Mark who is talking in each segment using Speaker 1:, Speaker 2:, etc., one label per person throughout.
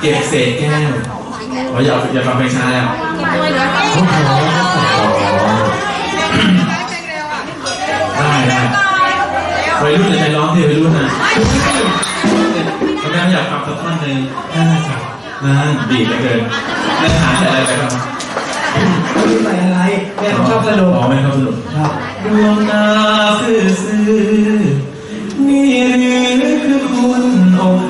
Speaker 1: เก็บเศษแก้วอ๋ออย่าอย่าฟังเพลงช้าแล้ว
Speaker 2: โอ้โห
Speaker 1: ได้ได้วัยรุ่นจะไปร้องเพลงวัยรุ่นนะแล้วแม่อยากฟังสักท่อนหนึ่ง
Speaker 2: ได้ครับ
Speaker 1: นั่นดีเหลือเกินเนื้อหาใส่อะไรไปบ้าง
Speaker 2: ไม่รู้ใส่อะไรแม่ผมชอบสนุก
Speaker 1: อ๋อไม่ชอบสนุก
Speaker 2: ครับ
Speaker 1: ดวงตาซื่อซื่อๆนี่หรือคือคุณอกหัก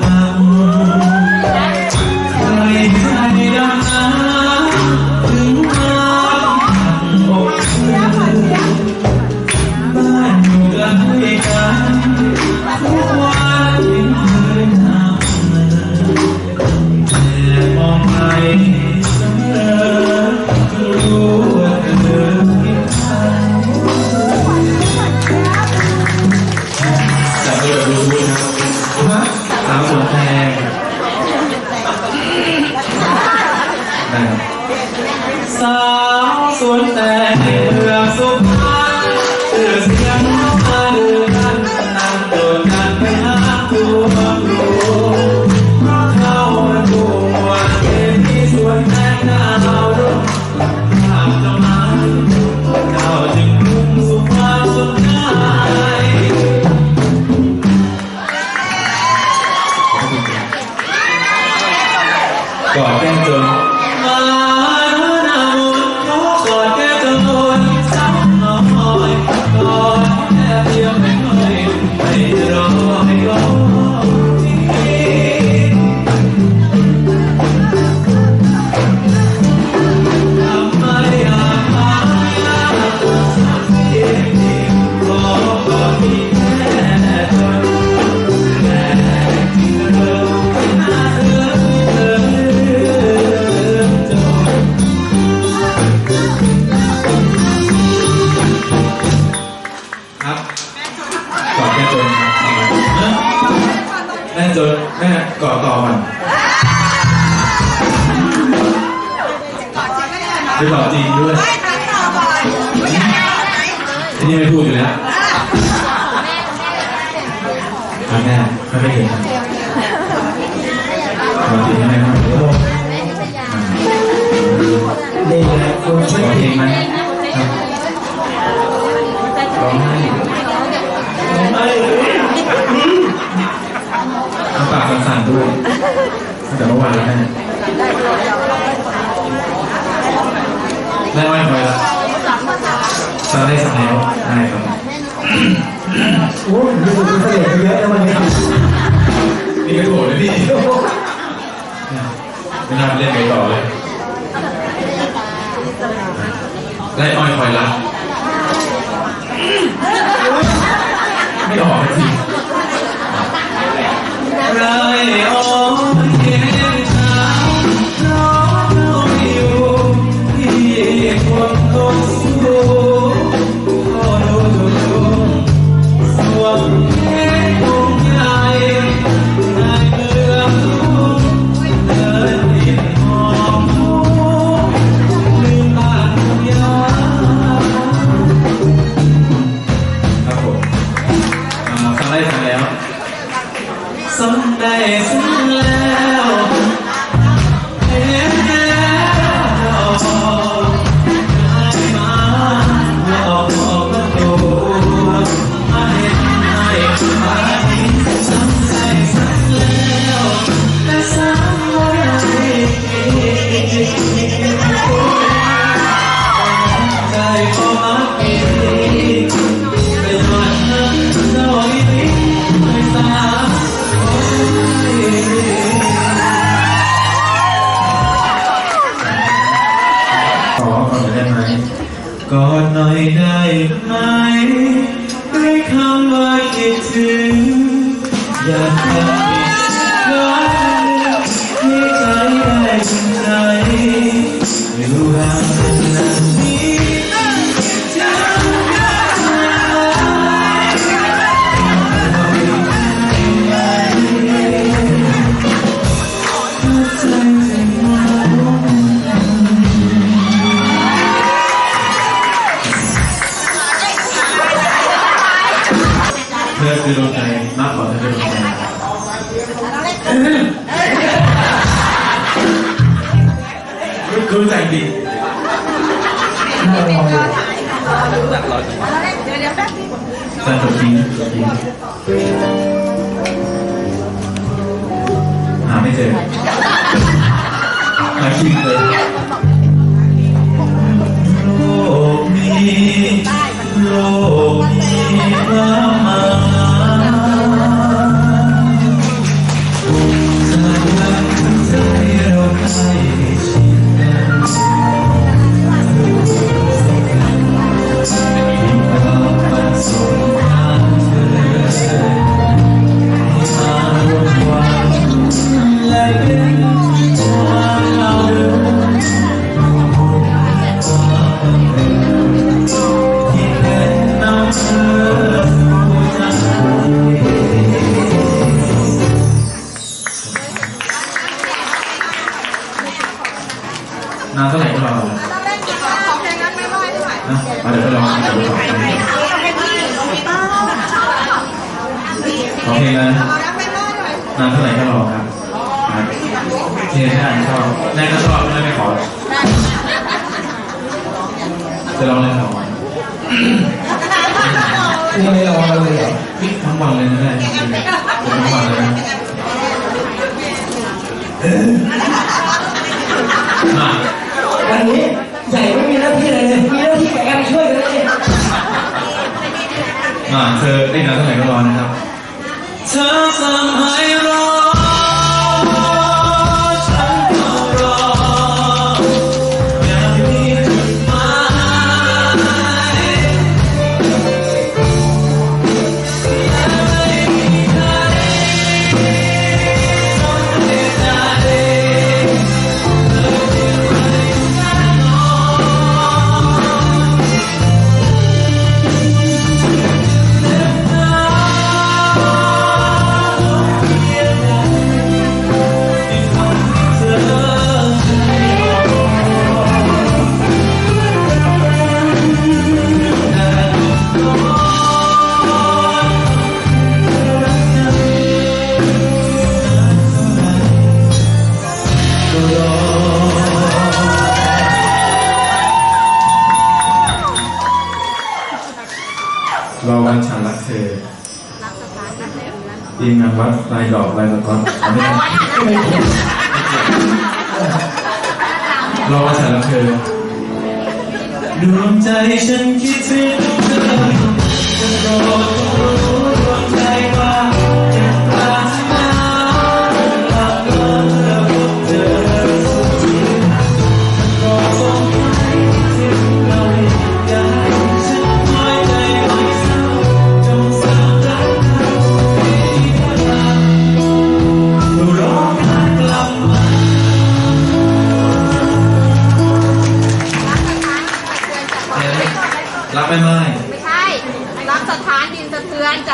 Speaker 1: ใค ที่ไม่พูดอยู่แล้วอะแม่ไม่ไปเห็นขอทีให้แม่หน่อย
Speaker 2: นี่แหละคน
Speaker 1: ข
Speaker 2: ช่วย
Speaker 1: เพลงไหมครับร้องไห้น้ำปากสั่นๆด้วยตั้งแต่เมื่อวานแล้วแม่ได้ไหมคอยละ จะได้สั่งแล้วได้ครับ
Speaker 2: โอ้ยมีเสน่ห์ไปเยอะนะวันนี้
Speaker 1: นี่ก็โถเลยพี่ไม่น่าเล่นไปต่อเลย ได้อ้อยคอยรัก เพลงที่อ่านชอบแน่ก็ชอบไม่ได้ไม่ขอจะลองเล่นต่อไหม
Speaker 2: ยังไม่ลองเลยเหรอ
Speaker 1: พี่ทั้งวันเลยนะเนี่ยเป็นทั้งวันเลยนะมา
Speaker 2: วันนี้ใหญ่ไม่มีหน้าที่อะไรเลยมีหน้าที่กับแอมช่วยกันเลย
Speaker 1: มาเธอได้นานเท่าไหร่ก็รอนะครับ เธอทำให้รอ รอวันฉันรักเธอดวงใจฉันคิดถึงเธอจะรอรู้ดวงใจว่า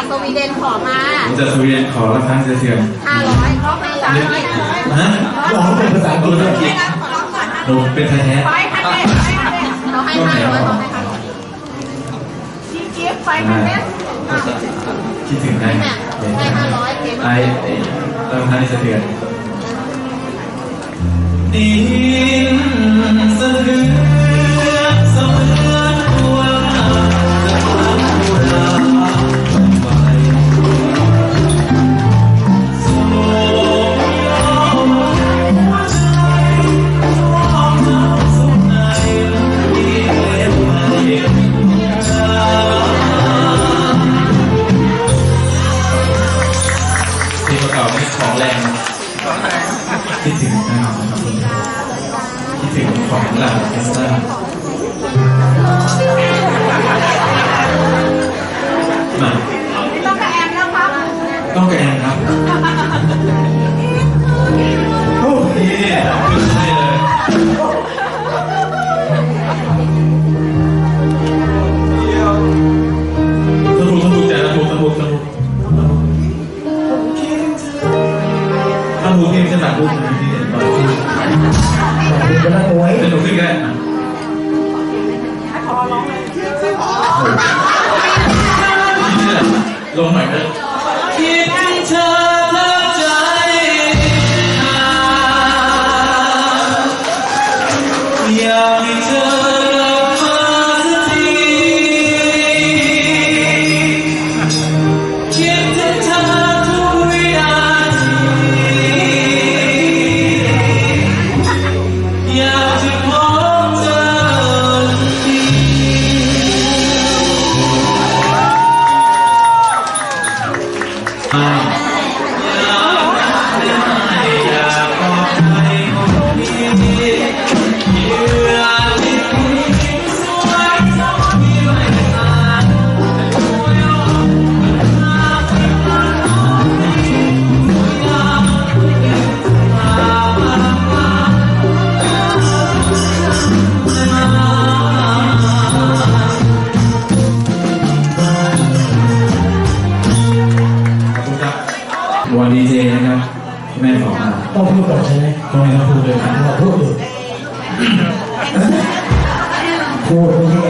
Speaker 1: ส
Speaker 3: วีเดนขอมา
Speaker 1: ผมจะสุเรียนขอรับทั้งเถื่อน
Speaker 3: 500เขาให้ร้อย
Speaker 1: ฮะ
Speaker 2: ลองเป็นภาษาอังกฤษด้วย
Speaker 1: หนูเป็นไทยแท้
Speaker 3: ไปคันเด็ดเขาให้500เขาให้500ชี้เจี๊ยบไปคันเด็ด
Speaker 1: คิดถึงไอ้
Speaker 3: แม่ให้500เก็บ
Speaker 1: ไอ้ไอ้รับทั้งเถื่อนดินสะเทือน วันดีเจนะครับแม่บอกมา
Speaker 2: ต้องพูดก่อนใช่ไหม
Speaker 1: ต้อง
Speaker 2: ให้
Speaker 1: เขาพูดเลยครับ
Speaker 3: พู
Speaker 1: ดเลยพูดไม่ใช่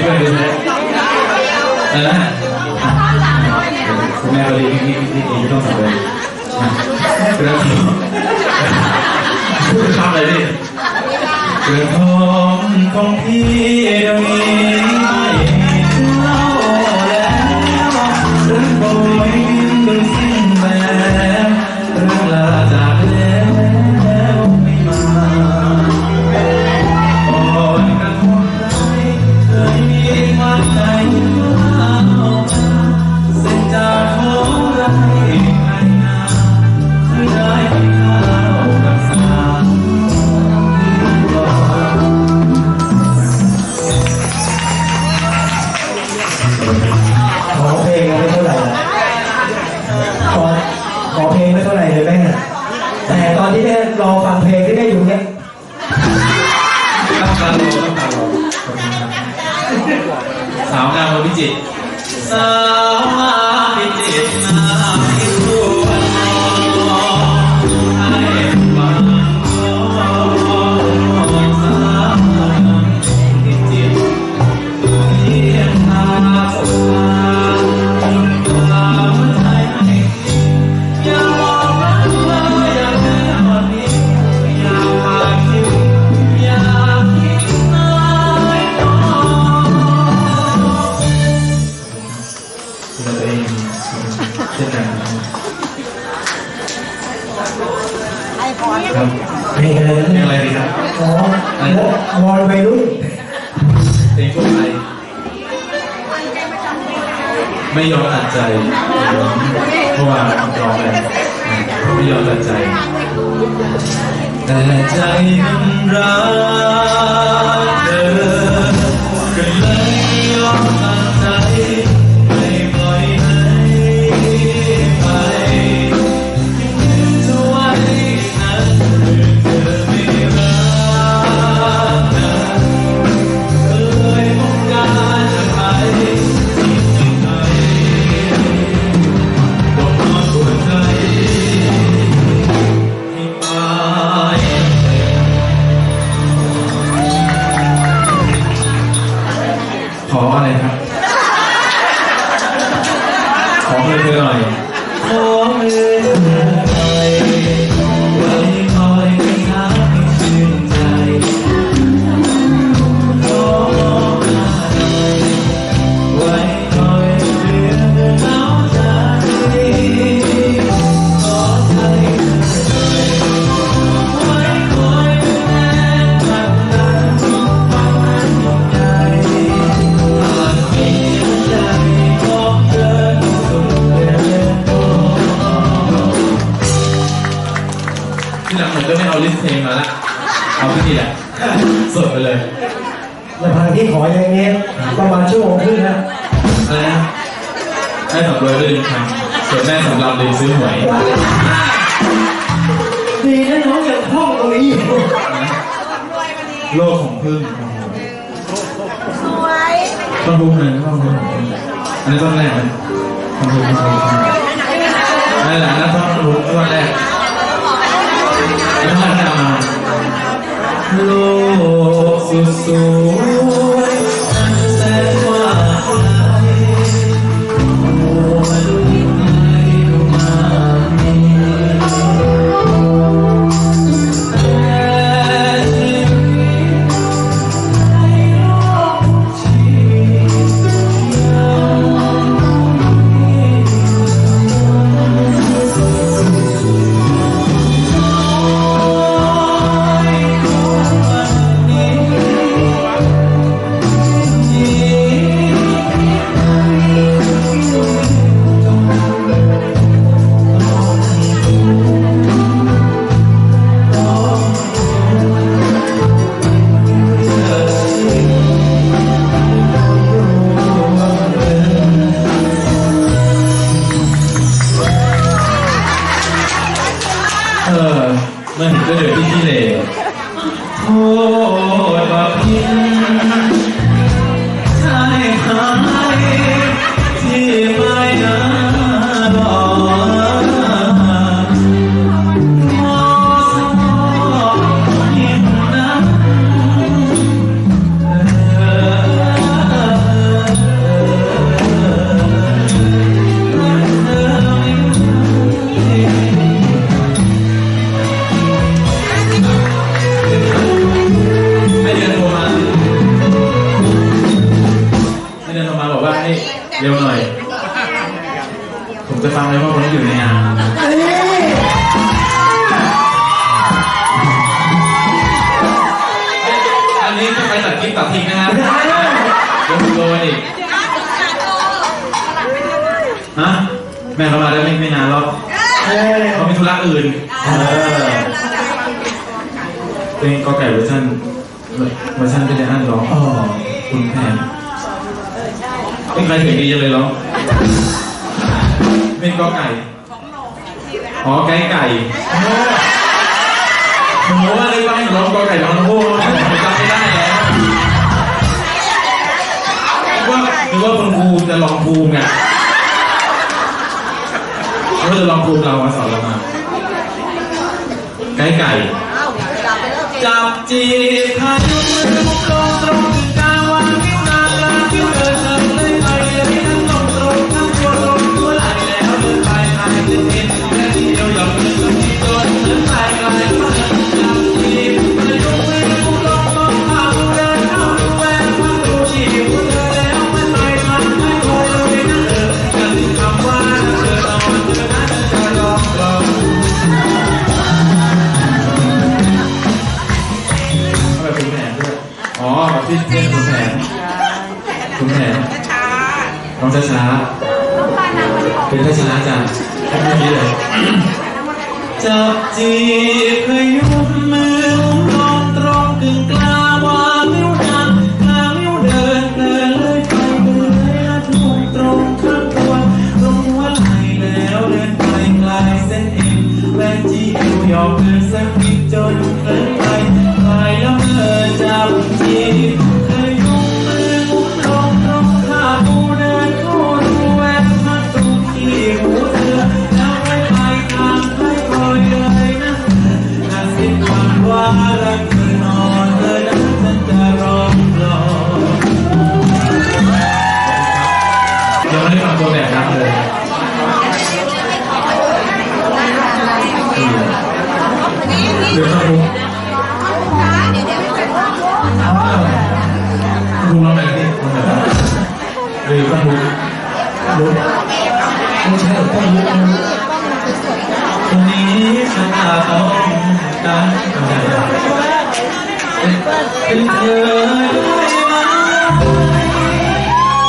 Speaker 1: นี้ก็ดูนะเออคุณแม่ก็เลยนี่นี่นี่ต้องสังเกตเดินพูดคำเลยดิเกิดทองของพี่เดี๋ยวนี้เรื่องโบยเรื่องสิ้นแบ
Speaker 2: บเรื่องลา
Speaker 1: จากแล้ว 이제 เพ
Speaker 2: งไร
Speaker 1: เลงอะไรดีครับ
Speaker 2: อ๋อวอนไปรู้น
Speaker 1: เพลงไทไม่ยอมตัดใจเพราะว่าทำร้องแบบไม่ยอมตัดใจ แต่ใจมันรักเธอ ก็ไม่เอาลิสต์เพลงมาละเอาที่นี่แหละสดไปเลย
Speaker 2: แล้วพังที่ขออย่างนี้ประมาณชั่วโมงครึ่งนะ
Speaker 1: อะไรนะให้สำรวยไปลืมคำส่วนแม่สำรับลืมซื้อหวย
Speaker 2: ดีนะน้องยังท่องตรงนี้อยู่
Speaker 1: โลกของพึ่ง
Speaker 3: สวย
Speaker 1: ต้นบุ้งเลยต้นบุ้งอันนี้ต้นแรกเลยต้นบุ้งต้นบุ้งนั่นแหละนั่นต้นบุ้งต้นแรกแล้วมั นะมาโลกสุดสวย เออมันเห็นก็เดือดที่ขี้เลยโทษบาปทิ้งใช่ไหม จะไปตัดคลิปตัดทิ้งนะครับเดี๋ยวผมโดนอีกฮะแม่เขามาได้ไม่ไม่นานหรอก
Speaker 2: เอ้ย
Speaker 1: เขามีธุระอื่นเออเพลงกอไก่เวอร์ชันเวอร์ชันเป็นยังไงร้อง
Speaker 2: อ๋อ
Speaker 1: คุณแพนไม่ใครถึงดีจังเลยร้องเป็นกอไก่อ๋อไก่ไก่ผมว่าเลยว่าให้ร้องกอไก่ร้องโอ้ ว่าหรือว่าคุณครูจะลองภูมิไงเขาจะลองภูมิเรามาสอนเรามาไก่ไก่ จับจีบพายุมือมุกตรงตรง ชนะจังเมื่อกี้เลยจับจี มีป้ามุกมุกไม่ใช่ป้ามุกวันนี้สตาต้องตารเป็นเธอด้วยนะ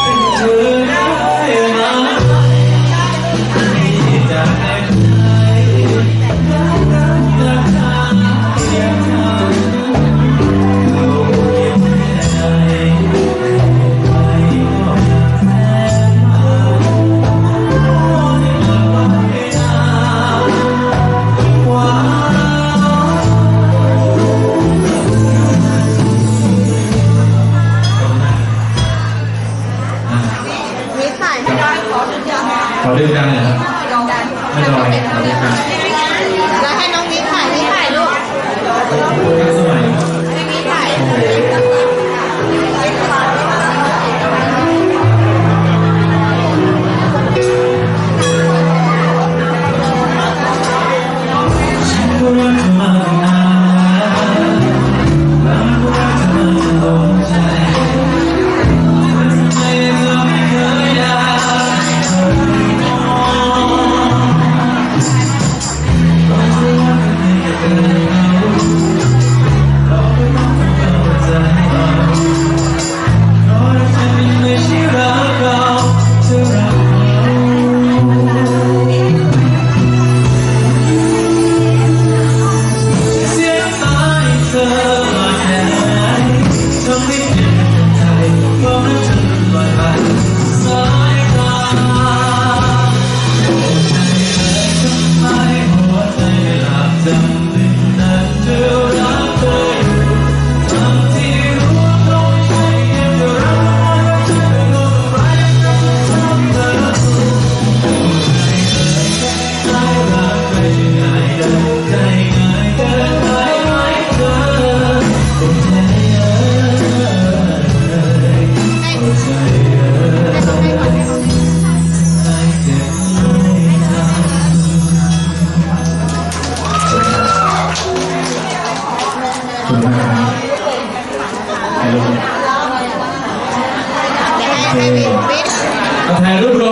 Speaker 1: เป็นเธอ ขอเรีย
Speaker 3: กกั
Speaker 1: นเลครับไม่ลอยขอเรียกกัน ถ่ายรูปรว